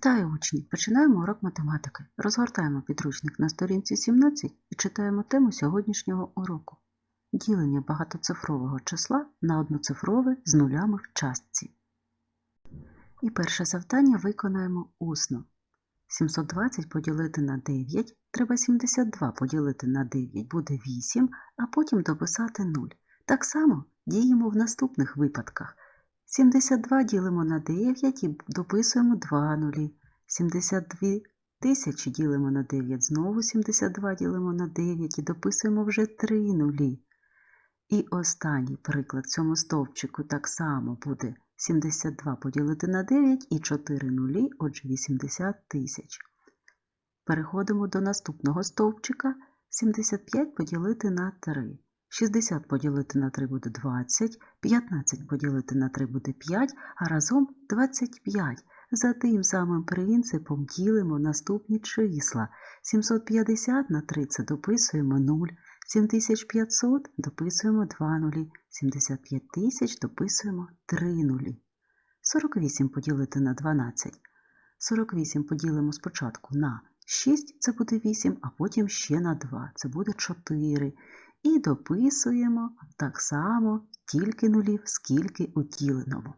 Вітаю учні! Починаємо урок математики. Розгортаємо підручник на сторінці 17 і читаємо тему сьогоднішнього уроку. Ділення багатоцифрового числа на одноцифрове з нулями в частці. І перше завдання виконаємо усно. 720 поділити на 9, треба 72 поділити на 9 буде 8, а потім дописати 0. Так само діємо в наступних випадках. 72 ділимо на 9 і дописуємо 2 нулі. 72 тисячі ділимо на 9, знову 72 ділимо на 9 і дописуємо вже 3 нулі. І останній приклад цьому стовпчику так само буде 72 поділити на 9 і 4 нулі, отже 80 тисяч. Переходимо до наступного стовпчика 75 поділити на 3. 60 поділити на 3 буде 20, 15 поділити на 3 буде 5, а разом 25. За тим самим принципом ділимо наступні числа. 750 на 3 це дописуємо 0, 7500 дописуємо 2 нулі, 75 тисяч дописуємо 3 нулі. 48 поділити на 12. 48 поділимо спочатку на 6, це буде 8, а потім ще на 2, це буде 4. І дописуємо так само тільки нулів, скільки у діленому.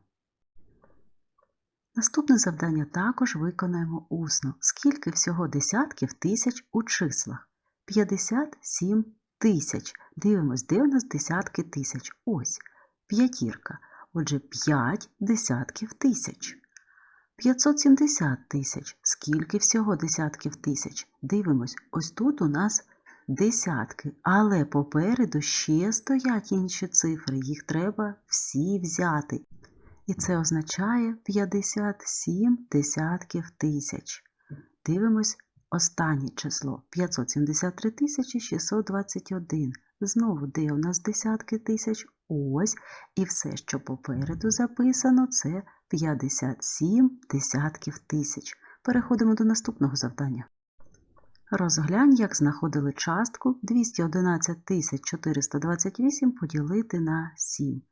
Наступне завдання також виконаємо усно. Скільки всього десятків тисяч у числах? 57 тисяч. Дивимось, де у нас десятки тисяч. Ось п'ятірка. Отже, 5 десятків тисяч. 570 тисяч. Скільки всього десятків тисяч? Дивимось, ось тут у нас десятки, але попереду ще стоять інші цифри, їх треба всі взяти. І це означає 57 десятків тисяч. Дивимось останнє число 573 тисячі 621. Знову де у нас десятки тисяч? Ось. І все, що попереду записано, це 57 десятків тисяч. Переходимо до наступного завдання. Розглянь, як знаходили частку 211 428 поділити на 7.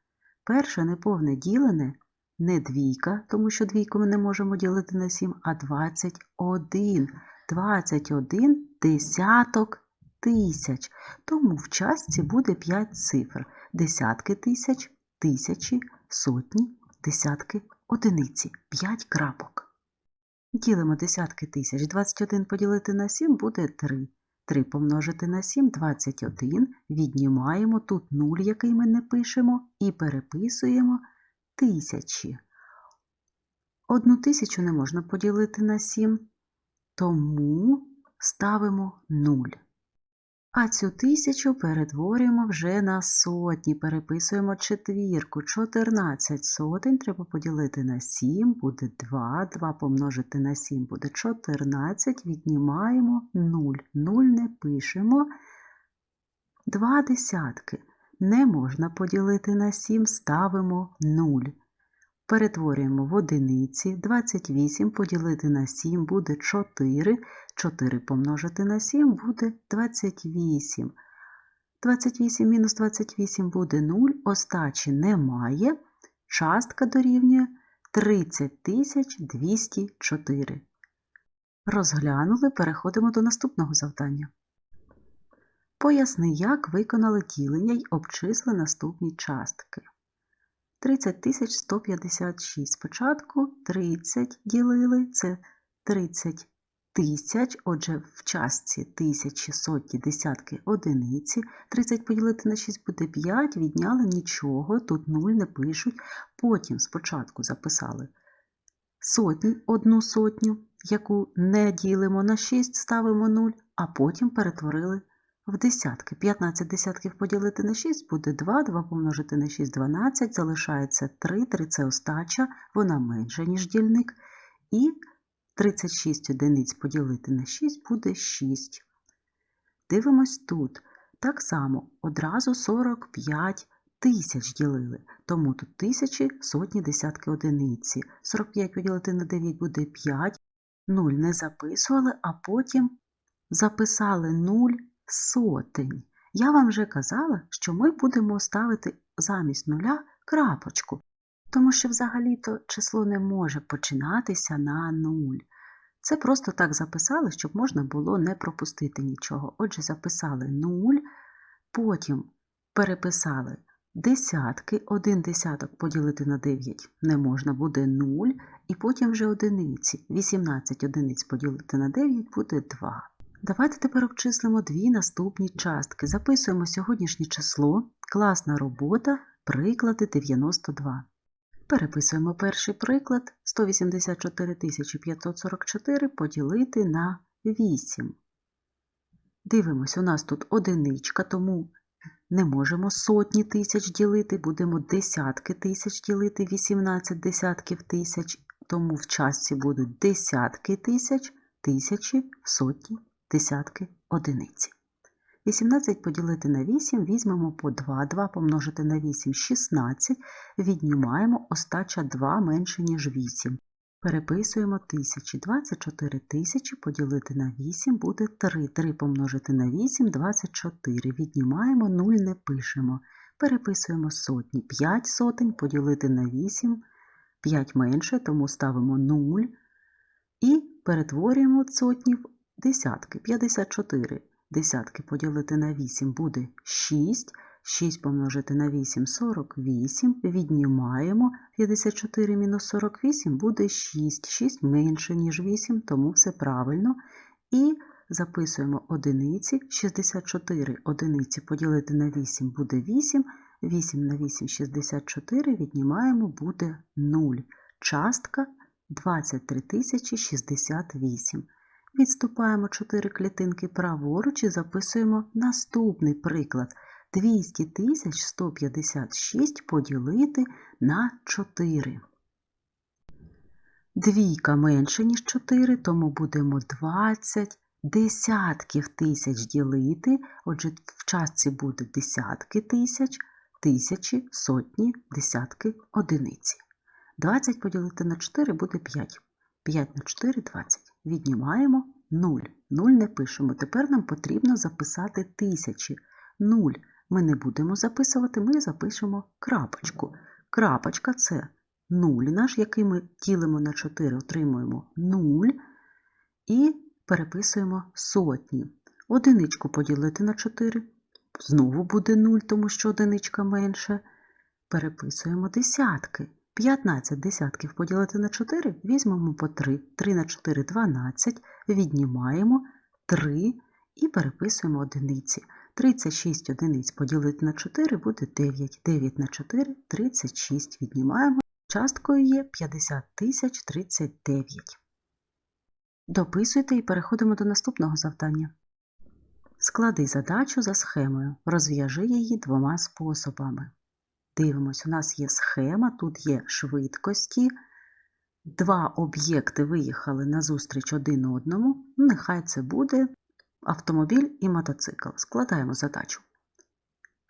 Перше неповне ділене не двійка, тому що двійку ми не можемо ділити на 7, а 21. 21 десяток тисяч. Тому в частці буде 5 цифр. Десятки тисяч, тисячі, сотні, десятки, одиниці. 5 крапок. Ділимо десятки тисяч. 21 поділити на 7 буде 3. 3 помножити на 7 21. Віднімаємо тут 0, який ми не пишемо, і переписуємо тисячі. Одну тисячу не можна поділити на 7, тому ставимо 0. А цю тисячу перетворюємо вже на сотні, переписуємо четвірку. 14 сотень треба поділити на 7, буде 2, 2 помножити на 7 буде 14, віднімаємо 0. 0 не пишемо. Два десятки. Не можна поділити на 7, ставимо 0. Перетворюємо в одиниці. 28 поділити на 7 буде 4. 4 помножити на 7 буде 28. 28 мінус 28 буде 0. Остачі немає. Частка дорівнює 30 204. Розглянули, переходимо до наступного завдання. Поясни, як виконали ділення й обчисли наступні частки. 30 156. Спочатку 30 ділили, це 30 тисяч, отже, в частці тисячі, сотні, десятки, одиниці. 30 поділити на 6 буде 5, відняли нічого, тут 0 не пишуть. Потім спочатку записали сотні, одну сотню, яку не ділимо на 6, ставимо 0, а потім перетворили в десятки. 15 десятків поділити на 6 буде 2, 2 помножити на 6 12, залишається 3, 3 це остача, вона менша, ніж дільник. І 36 одиниць поділити на 6 буде 6. Дивимось тут. Так само одразу 45 тисяч ділили, тому тут тисячі, сотні, десятки одиниці. 45 поділити на 9 буде 5, 0 не записували, а потім записали 0 сотень. Я вам вже казала, що ми будемо ставити замість нуля крапочку, тому що взагалі-то число не може починатися на 0. Це просто так записали, щоб можна було не пропустити нічого. Отже, записали 0, потім переписали десятки, один десяток поділити на 9 не можна, буде 0, і потім вже одиниці. 18 одиниць поділити на 9 буде 2. Давайте тепер обчислимо дві наступні частки. Записуємо сьогоднішнє число, класна робота, приклади 92. Переписуємо перший приклад 184 544 поділити на 8. Дивимось, у нас тут одиничка, тому не можемо сотні тисяч ділити, будемо десятки тисяч ділити, 18 десятків тисяч, тому в частці будуть десятки тисяч, тисячі, сотні, десятки, одиниці. 18 поділити на 8 візьмемо по 2, 2 помножити на 8 – 16, віднімаємо остача 2 менше, ніж 8. Переписуємо тисячі. 24 тисячі поділити на 8 буде 3. 3 помножити на 8 – 24. Віднімаємо 0, не пишемо. Переписуємо сотні. 5 сотень поділити на 8, 5 менше, тому ставимо 0. І перетворюємо сотні в десятки. 54 десятки поділити на 8 буде 6. 6 помножити на 8 – 48. Віднімаємо 54 мінус 48 буде 6. 6 менше, ніж 8, тому все правильно. І записуємо одиниці. 64 одиниці поділити на 8 буде 8. 8 на 8 – 64. Віднімаємо буде 0. Частка 23 068. Відступаємо 4 клітинки праворуч і записуємо наступний приклад. 200 156 поділити на 4. Двійка менше, ніж 4, тому будемо 20 десятків тисяч ділити. Отже, в частці буде десятки тисяч, тисячі, сотні, десятки, одиниці. 20 поділити на 4 буде 5. 5 на 4 – 20. Віднімаємо 0. 0 не пишемо. Тепер нам потрібно записати тисячі. 0 ми не будемо записувати, ми запишемо крапочку. Крапочка це 0 наш, який ми ділимо на 4, отримуємо 0 і переписуємо сотні. Одиничку поділити на 4. Знову буде 0, тому що одиничка менше. Переписуємо десятки. 15 десятків поділити на 4, візьмемо по 3. 3 на 4 – 12, віднімаємо 3 і переписуємо одиниці. 36 одиниць поділити на 4 буде 9. 9 на 4 – 36. Віднімаємо. Часткою є 50 тисяч 39. Дописуйте і переходимо до наступного завдання. Склади задачу за схемою. Розв'яжи її двома способами. Дивимось, у нас є схема, тут є швидкості. Два об'єкти виїхали назустріч один одному. Нехай це буде автомобіль і мотоцикл. Складаємо задачу.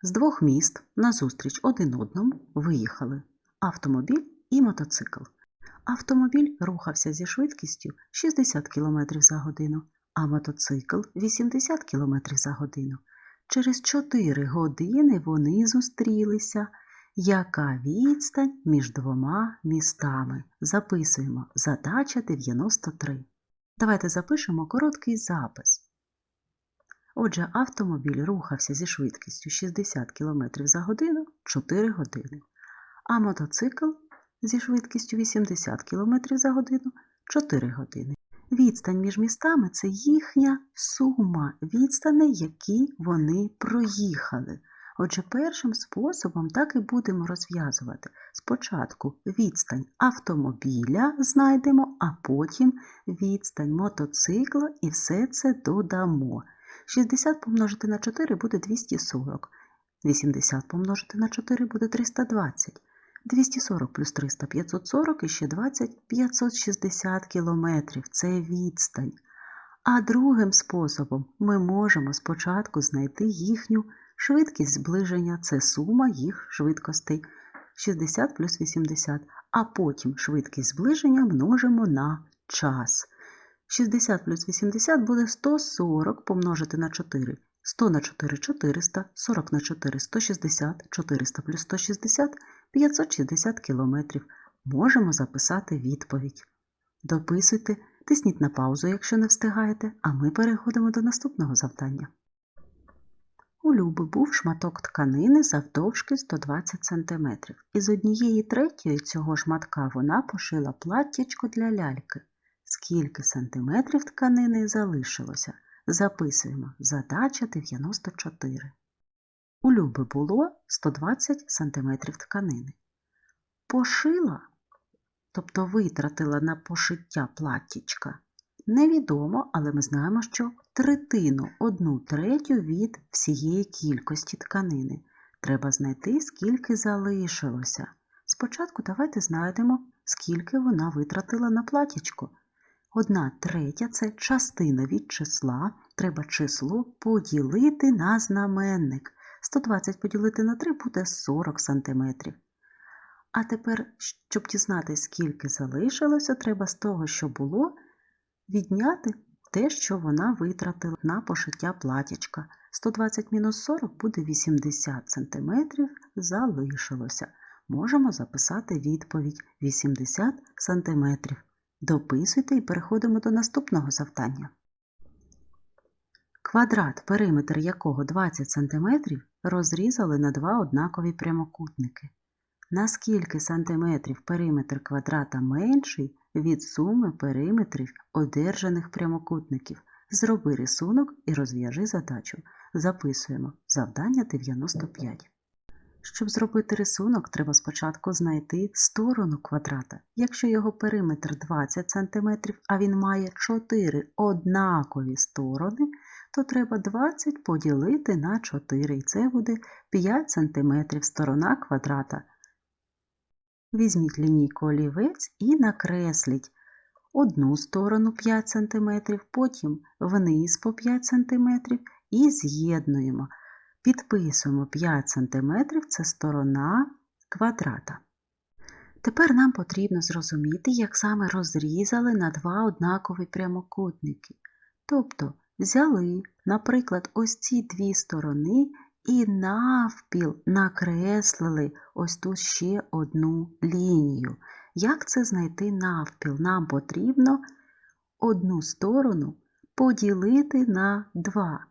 З двох міст назустріч один одному виїхали автомобіль і мотоцикл. Автомобіль рухався зі швидкістю 60 км за годину, а мотоцикл 80 км за годину. Через 4 години вони зустрілися. Яка відстань між двома містами? Записуємо задача 93. Давайте запишемо короткий запис. Отже, автомобіль рухався зі швидкістю 60 км за годину 4 години, а мотоцикл зі швидкістю 80 км за годину 4 години. Відстань між містами це їхня сума відстаней, які вони проїхали. Отже, першим способом так і будемо розв'язувати. Спочатку відстань автомобіля знайдемо, а потім відстань мотоцикла і все це додамо. 60 помножити на 4 буде 240. 80 помножити на 4 буде 320. 240 плюс 300 540 і ще 20 560 кілометрів. Це відстань. А другим способом ми можемо спочатку знайти їхню швидкість зближення це сума їх швидкостей 60 плюс 80, а потім швидкість зближення множимо на час. 60 плюс 80 буде 140 помножити на 4. 100 на 4 400, 40 на 4 160, 400 плюс 160 560 кілометрів. Можемо записати відповідь. Дописуйте Тисніть на паузу, якщо не встигаєте, а ми переходимо до наступного завдання. У Люби був шматок тканини завдовжки 120 см. І з однієї третьої цього шматка вона пошила платтячко для ляльки. Скільки сантиметрів тканини залишилося? Записуємо. Задача 94. У Люби було 120 см тканини. Пошила, тобто витратила на пошиття платтячка, невідомо, але ми знаємо, що третину, одну третю від всієї кількості тканини. Треба знайти, скільки залишилося. Спочатку давайте знайдемо, скільки вона витратила на платтячко. Одна третя це частина від числа. Треба число поділити на знаменник. 120 поділити на 3 буде 40 сантиметрів. А тепер, щоб дізнатися, скільки залишилося, треба з того, що було, відняти те, що вона витратила на пошиття платічка. 120 мінус 40 буде 80 сантиметрів залишилося. Можемо записати відповідь 80 сантиметрів. Дописуйте і переходимо до наступного завдання. Квадрат, периметр якого 20 см, розрізали на два однакові прямокутники. На скільки сантиметрів периметр квадрата менший від суми периметрів одержаних прямокутників? Зроби рисунок і розв'яжи задачу. Записуємо завдання 95. Щоб зробити рисунок, треба спочатку знайти сторону квадрата. Якщо його периметр 20 см, а він має 4 однакові сторони, то треба 20 поділити на 4, і це буде 5 см сторона квадрата. Візьміть лінійку олівець і накресліть одну сторону 5 см, потім вниз по 5 см і з'єднуємо. Підписуємо 5 см це сторона квадрата. Тепер нам потрібно зрозуміти, як саме розрізали на два однакові прямокутники. Тобто взяли, наприклад, ось ці дві сторони і навпіл накреслили ось тут ще одну лінію. Як це знайти навпіл? Нам потрібно одну сторону поділити на 2.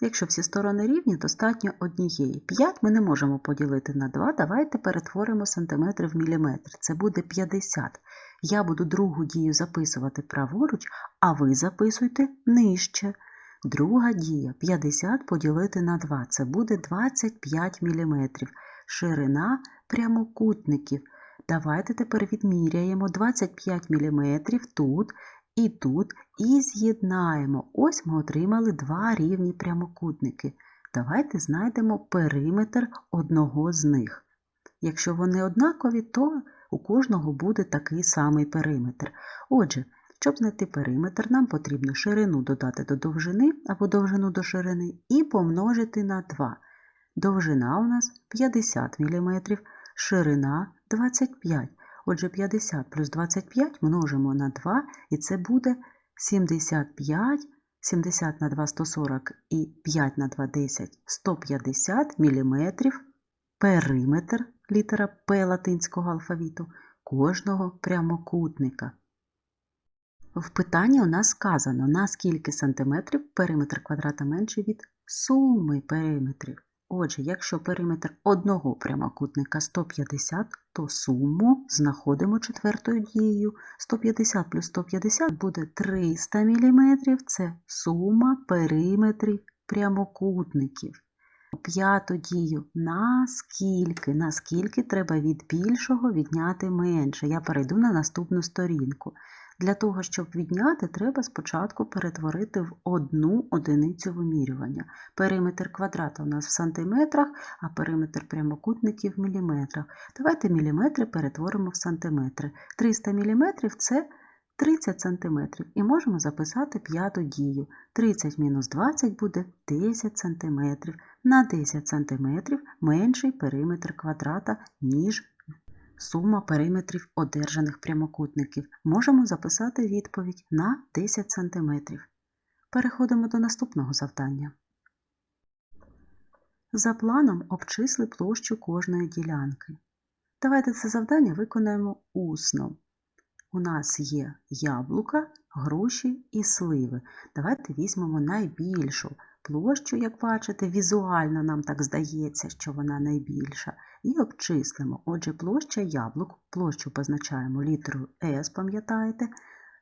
Якщо всі сторони рівні, достатньо однієї. 5 ми не можемо поділити на 2. Давайте перетворимо сантиметри в міліметр. Це буде 50. Я буду другу дію записувати праворуч, а ви записуйте нижче. Друга дія 50 поділити на 2. Це буде 25 мм. Ширина прямокутників. Давайте тепер відміряємо 25 мм тут і тут і з'єднаємо. Ось ми отримали два рівні прямокутники. Давайте знайдемо периметр одного з них. Якщо вони однакові, то у кожного буде такий самий периметр. Отже, щоб знайти периметр, нам потрібно ширину додати до довжини або довжину до ширини і помножити на 2. Довжина у нас 50 мм, ширина 25 Отже, 50 плюс 25 множимо на 2, і це буде 75, 70 на 2 140 і 5 на 2 10, 150 мм периметр літера П латинського алфавіту кожного прямокутника. В питанні у нас сказано, на скільки сантиметрів периметр квадрата менший від суми периметрів. Отже, якщо периметр одного прямокутника 150, то суму знаходимо четвертою дією. 150 плюс 150 буде 300 мм. Це сума периметрів прямокутників. П'яту дію наскільки, наскільки треба від більшого відняти менше. Я перейду на наступну сторінку. Для того, щоб відняти, треба спочатку перетворити в одну одиницю вимірювання. Периметр квадрата у нас в сантиметрах, а периметр прямокутників в міліметрах. Давайте міліметри перетворимо в сантиметри. 300 міліметрів це 30 сантиметрів. І можемо записати п'яту дію. 30 мінус 20 буде 10 сантиметрів. На 10 сантиметрів менший периметр квадрата, ніж сума периметрів одержаних прямокутників. Можемо записати відповідь на 10 см. Переходимо до наступного завдання. За планом обчисли площу кожної ділянки. Давайте це завдання виконаємо усно. у нас є яблука, груші і сливи. Давайте візьмемо найбільшу площу, як бачите, візуально нам так здається, що вона найбільша, і обчислимо. Отже, площа яблук, площу позначаємо літерою S, пам'ятаєте,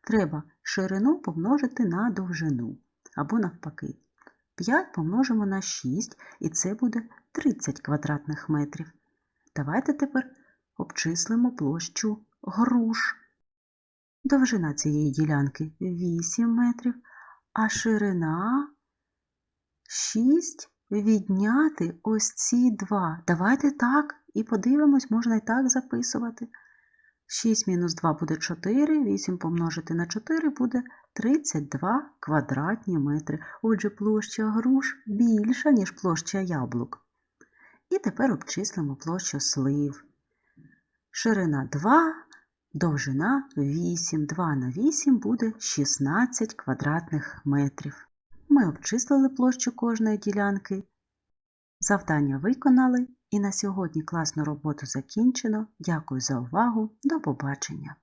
треба ширину помножити на довжину, або навпаки. 5 помножимо на 6, і це буде 30 квадратних метрів. Давайте тепер обчислимо площу груш. Довжина цієї ділянки 8 метрів, а ширина 6 відняти ось ці два. Давайте так і подивимось, можна і так записувати. 6 мінус 2 буде 4, 8 помножити на 4 буде 32 квадратні метри. Отже, площа груш більша, ніж площа яблук. І тепер обчислимо площу слив. Ширина 2, довжина 8. 2 на 8 буде 16 квадратних метрів. Ми обчислили площу кожної ділянки. Завдання виконали і на сьогодні класну роботу закінчено. Дякую за увагу. До побачення!